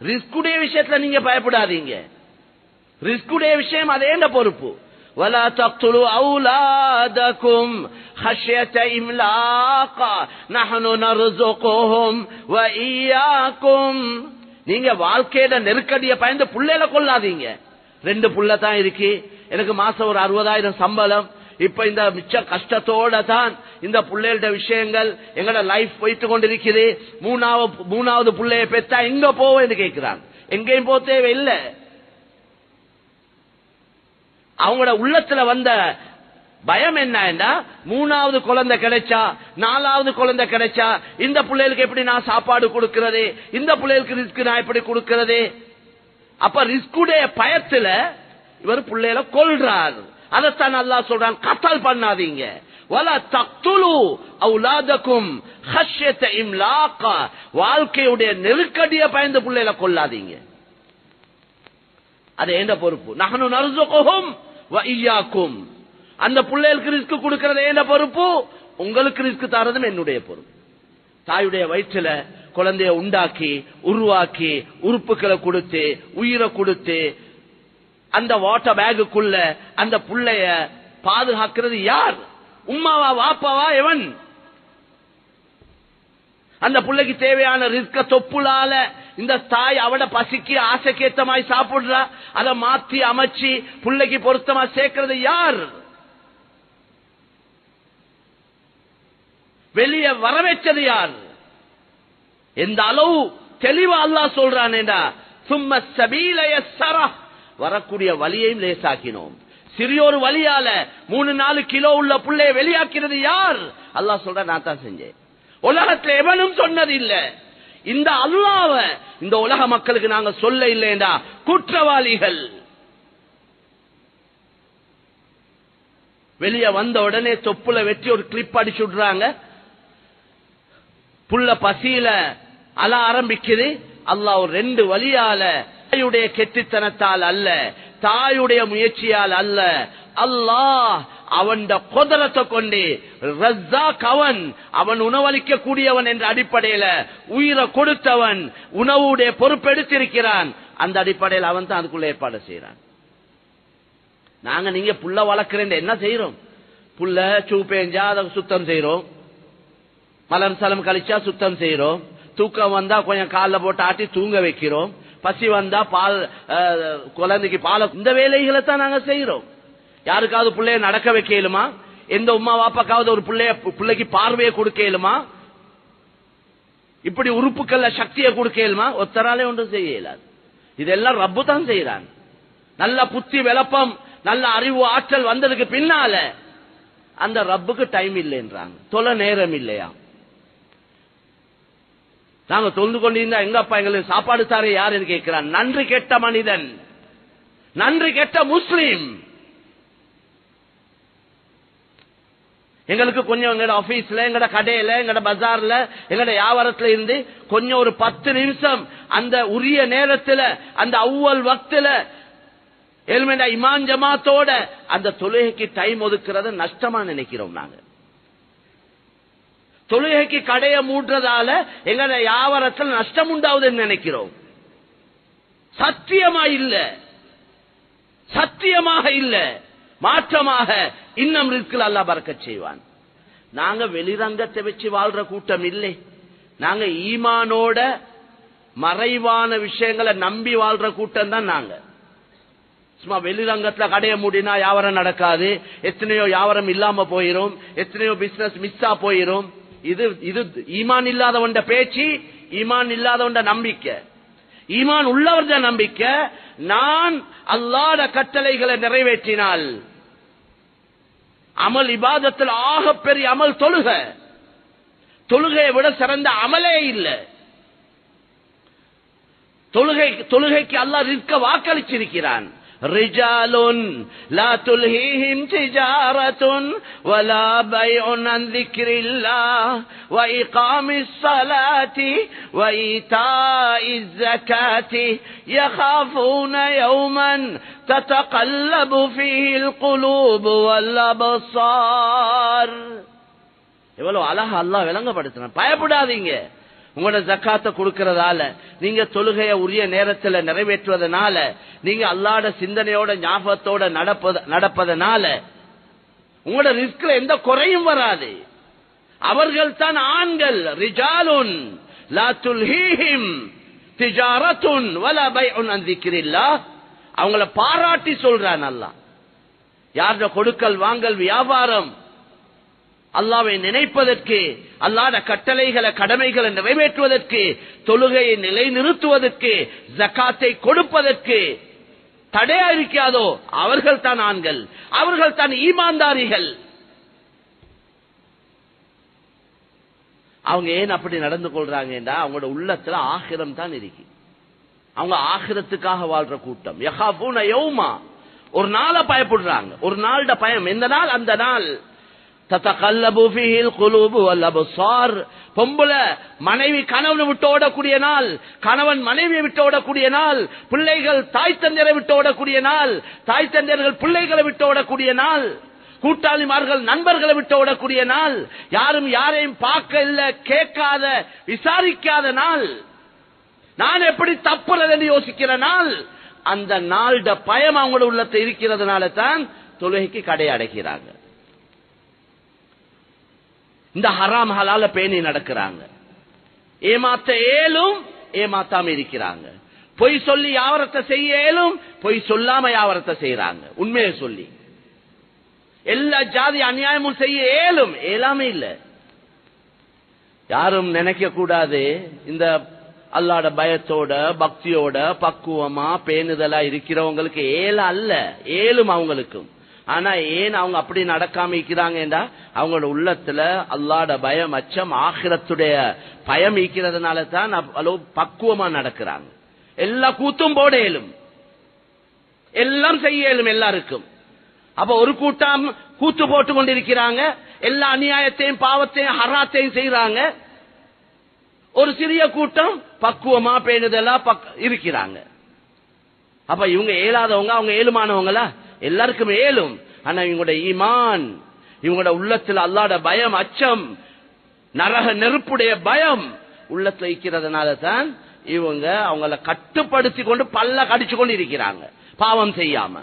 ரிஸ்குடைய விஷயத்துல நீங்க பயப்படாதீங்க ரிஸ்குடைய விஷயம் அதே பொறுப்பு ولا تقتلوا أولادكم خشية إملاق نحن نرزقهم وإياكم நீங்க வாழ்க்கையில நெருக்கடிய பயந்து புள்ளையில கொள்ளாதீங்க ரெண்டு புள்ள தான் இருக்கு எனக்கு மாசம் ஒரு அறுபதாயிரம் சம்பளம் இப்ப இந்த மிச்ச கஷ்டத்தோட தான் இந்த பிள்ளைகளோட விஷயங்கள் எங்கட லைஃப் போயிட்டு கொண்டிருக்குது மூணாவது மூணாவது பிள்ளைய பெத்தா எங்க போவேன்னு கேட்கிறாங்க. எங்கேயும் போக தேவையில்லை. அவங்களோட உள்ளத்துல வந்த பயம் என்னன்னா மூணாவது குழந்தை கிடைச்சா நாலாவது குழந்தை கிடைச்சா இந்த பிள்ளைகளுக்கு எப்படி நான் சாப்பாடு கொடுக்கிறது இந்த பிள்ளைகளுக்கு ரிஸ்க் நான் எப்படி கொடுக்கிறது? அப்ப ரிஸ்குடைய பயத்துல இவர் பிள்ளைகளை கொள்றாரு அதைத்தான் நல்லா சொல்றான் கத்தல் பண்ணாதீங்க. வல தக்துலு அவுலாதக்கும் வாழ்க்கையுடைய நெருக்கடிய பயந்து பிள்ளைகளை கொள்ளாதீங்க அது என்ன பொறுப்பு? நகனு நரசுக்கும் ஐயாக்கும் அந்த பிள்ளைகளுக்கு ரிஸ்க் கொடுக்கறது என்ன பொறுப்பு? உங்களுக்கு ரிஸ்க் தரதும் என்னுடைய பொறுப்பு. தாயுடைய வயிற்றுல குழந்தைய உண்டாக்கி உருவாக்கி உறுப்புகளை கொடுத்து உயிரை கொடுத்து அந்த வாட்டர் பேகுக்குள்ள அந்த புள்ளைய பாதுகாக்கிறது யார்? உமாவா வாப்பாவா எவன்? அந்த பிள்ளைக்கு தேவையான ரிஸ்க தொப்புளால இந்த தாய் அவட பசிக்கு ஆசைக்கேத்தமாய் சாப்பிடுறா. அதை மாத்தி அமைச்சு பிள்ளைக்கு பொருத்தமா சேர்க்கிறது யார்? வெளியே வர யார்? எந்த அளவு தெளிவா அல்லா சொல்றானேடா. சும்ம சபீலய சரா வரக்கூடிய வழியையும் லேசாக்கினோம். சிறியோரு வழியால மூணு நாலு கிலோ உள்ள பிள்ளைய வெளியாக்கிறது யார்? அல்லா சொல்ற நான் தான் செஞ்சேன். உலகத்துல எவனும் சொன்னது இல்ல இந்த அல்லாவ இந்த உலக மக்களுக்கு நாங்க சொல்ல இல்லைண்டா குற்றவாளிகள். வெளியே வந்த உடனே தொப்புல வெட்டி ஒரு கிளிப் அடிச்சு விடுறாங்க. புள்ள பசியில அல ஆரம்பிக்குது. அல்லாஹ் ஒரு ரெண்டு வழியால தாயுடைய கெட்டித்தனத்தால் அல்ல தாயுடைய முயற்சியால் அல்ல. அல்லாஹ் அவன் கொதலத்தை கொண்டு ரஸ்ஸாக் அவன் அவன் உணவளிக்க கூடியவன் என்ற அடிப்படையில உயிரை கொடுத்தவன் உணவுடைய பொறுப்பெடுத்திருக்கிறான் அந்த அடிப்படையில் அவன் தான் அதுக்குள்ள ஏற்பாடு செய்யறான் நாங்க நீங்க புள்ள வளர்க்கிறேன் என்ன செய்யறோம் புள்ள சூப்பேஞ்சா அதை சுத்தம் செய்யறோம் மலம் சலம் கழிச்சா சுத்தம் செய்யறோம் தூக்கம் வந்தா கொஞ்சம் காலில் போட்டு ஆட்டி தூங்க வைக்கிறோம். பசி வந்தா பால் குழந்தைக்கு பால இந்த வேலைகளை தான் நாங்க செய்யறோம் யாருக்காவது பிள்ளைய நடக்க வைக்கலுமா? எந்த உமா வாப்பாக்காவது ஒரு பிள்ளைய பிள்ளைக்கு பார்வையை கொடுக்கலுமா? இப்படி உறுப்புக்கள்ல சக்தியை கொடுக்கலுமா? ஒத்தராலே ஒன்றும் செய்ய இயலாது இதெல்லாம் ரப்பு தான் செய்யறான் நல்ல புத்தி விளப்பம் நல்ல அறிவு ஆற்றல் வந்ததுக்கு பின்னால அந்த ரப்புக்கு டைம் இல்லைன்றாங்க. தொலை நேரம் இல்லையா? நாங்க தொழுது கொண்டிருந்தா எங்கப்பா எங்களுக்கு சாப்பாடு தாரே யாருன்னு கேட்கிறான். நன்றி கெட்ட மனிதன். நன்றி கெட்ட முஸ்லீம். எங்களுக்கு கொஞ்சம் எங்களோட ஆபீஸ்ல எங்கட கடையில எங்கட பஜார்ல எங்கட வியாபாரத்துல இருந்து கொஞ்சம் ஒரு பத்து நிமிஷம் அந்த உரிய நேரத்துல அந்த அவ்வல் வக்துல ஏழ்மையா இமான் ஜமாத்தோட அந்த தொழுகைக்கு டைம் ஒதுக்கிறத நஷ்டமா நினைக்கிறோம் நாங்க. தொழுகைக்கு கடையை மூடுறதால எங்கட வியாபாரத்தில் நஷ்டம் உண்டாவதுன்னு நினைக்கிறோம். சத்தியமா இல்ல. சத்தியமாக இல்ல. மாற்றமாக இன்னும் ரிஸ்கில் அல்லா பறக்க செய்வான். நாங்க வெளிரங்கத்தை வச்சு வாழ்ற கூட்டம் இல்லை. நாங்க ஈமானோட மறைவான விஷயங்களை நம்பி வாழ்ற கூட்டம் தான் நாங்க. சும்மா வெளிரங்கத்துல கடைய மூடினா யாவரம் நடக்காது. எத்தனையோ யாவரம் இல்லாம போயிரும். எத்தனையோ பிசினஸ் மிஸ்ஸா போயிரும். இது இது ஈமான் இல்லாதவண்ட பேச்சு ஈமான் இல்லாதவண்ட நம்பிக்கை. ஈமான் உள்ளவர்த நம்பிக்கை நான் அல்லாத கட்டளைகளை நிறைவேற்றினால் அமல் இபாதத்தில் ஆக பெரிய அமல் தொழுக. தொழுகையை விட சிறந்த அமலே இல்லை. தொழுகை தொழுகைக்கு அல்லாஹ் நிற்க வாக்களிச்சிருக்கிறான். رجال لا تلهيهم تجارة ولا بيع عن ذكر الله وإقام الصلاة وإيتاء الزكاة يخافون يوما تتقلب فيه القلوب والأبصار எவ்வளவு அழகா அல்லாஹ் விளங்கப்படுத்தின பயப்படாதீங்க உங்களோட ஜக்காத்தை கொடுக்கறதால நீங்க தொழுகைய உரிய நேரத்தில் நிறைவேற்றுவதனால நீங்க அல்லாட சிந்தனையோட ஞாபகத்தோட நடப்பத நடப்பதனால உங்களோட ரிஸ்க்ல எந்த குறையும் வராது. அவர்கள் தான் ஆண்கள். ரிஜாலுன் லா துல்ஹீஹிம் திஜாரத்துன் வல பை அன் அவங்கள பாராட்டி சொல்றான் அல்லாஹ். யார்ட கொடுக்கல் வாங்கல் வியாபாரம் அல்லாவை நினைப்பதற்கு அல்லாத கட்டளைகளை கடமைகளை நிறைவேற்றுவதற்கு தொழுகையை நிலைநிறுத்துவதற்கு ஜக்காத்தை கொடுப்பதற்கு தடையா இருக்காதோ அவர்கள் தான் ஆண்கள். அவர்கள் தான் ஈமான்தாரிகள். அவங்க ஏன் அப்படி நடந்து கொள்றாங்கன்னா அவங்களோட உள்ளத்துல ஆகிரம் தான் இருக்கு. அவங்க ஆகிரத்துக்காக வாழ்ற கூட்டம். யஹாபூன யௌமா. ஒரு நாளை பயப்படுறாங்க. ஒரு நாளோட பயம். எந்த நாள் அந்த நாள். தத்தகல்லபு மனைவி கணவன் விட்டு ஓடக்கூடிய நாள் கணவன் மனைவியை விட்டு ஓடக்கூடிய நாள் பிள்ளைகள் தாய் தந்தையரை விட்டு ஓடக்கூடிய நாள் தாய் தந்தையர்கள் பிள்ளைகளை விட்டு ஓடக்கூடிய நாள் கூட்டாளிமார்கள் நண்பர்களை விட்டு ஓடக்கூடிய நாள் யாரும் யாரையும் பார்க்க இல்ல கேட்காத விசாரிக்காத நாள். நான் எப்படி தப்புறதுன்னு யோசிக்கிற நாள். அந்த நாளிட பயம் அவங்களோட உள்ளத்தை இருக்கிறதுனால தான் தொழுகைக்கு கடை அடைக்கிறாங்க இந்த ஹராம் ஹலால பேணி நடக்கிறாங்க. ஏமாத்த ஏலும் ஏமாத்தாம இருக்கிறாங்க. பொய் சொல்லி யாவரத்தை செய்ய ஏலும் பொய் சொல்லாம யாவரத்தை செய்யறாங்க உண்மையை சொல்லி. எல்லா ஜாதி அநியாயமும் செய்ய ஏலும் ஏலாமே இல்ல. யாரும் நினைக்க கூடாது. இந்த அல்லாட பயத்தோட பக்தியோட பக்குவமா பேணுதலா இருக்கிறவங்களுக்கு ஏல அல்ல. ஏலும் அவங்களுக்கும். ஆனா ஏன் அவங்க அப்படி நடக்காம இருக்கிறாங்கடா? அவங்களோட உள்ளத்துல அல்லாட பயம் அச்சம் ஆகிரத்துடைய பயம் இருக்கிறதுனால தான் அளவு பக்குவமா நடக்கிறாங்க. எல்லா கூத்தும் போட இயலும் எல்லாம் செய்ய இயலும் எல்லாருக்கும். அப்ப ஒரு கூட்டம் கூத்து போட்டு கொண்டிருக்கிறாங்க. எல்லா அநியாயத்தையும் பாவத்தையும் ஹராத்தையும் செய்யறாங்க ஒரு சிறிய கூட்டம் பக்குவமா பேணுதலா பக்- இருக்கிறாங்க. அப்ப இவங்க ஏழாதவங்க அவங்க ஏழுமானவங்களா? எல்லாருக்கும் ஏழும் ஆனா இவங்களோட ஈமான் இவங்களோட உள்ளத்துல அல்லாட பயம் அச்சம் நரக நெருப்புடைய பயம் உள்ளத்துல இருக்கிறதுனால தான் இவங்க அவங்கள கட்டுப்படுத்தி கொண்டு பல்ல கடிச்சு கொண்டு இருக்கிறாங்க. பாவம் செய்யாம.